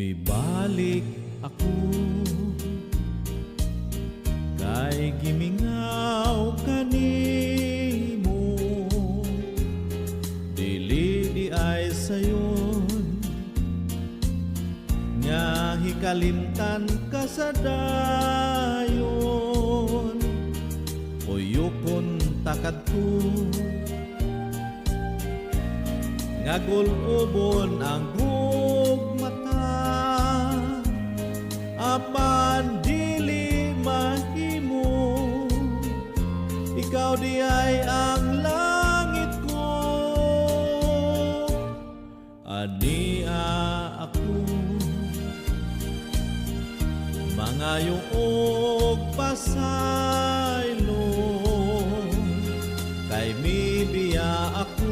May balik ako. Kay gimingaw kanimo Dili di ay sayon. Nga hikalimtan ka sa dayon. Uyukon takad ko Ngagulubon ang gugmata Apan dili mahimo Ikaw di ay ang langit ko Ania ako. Mga yuog pasaylo Kay mi biya ako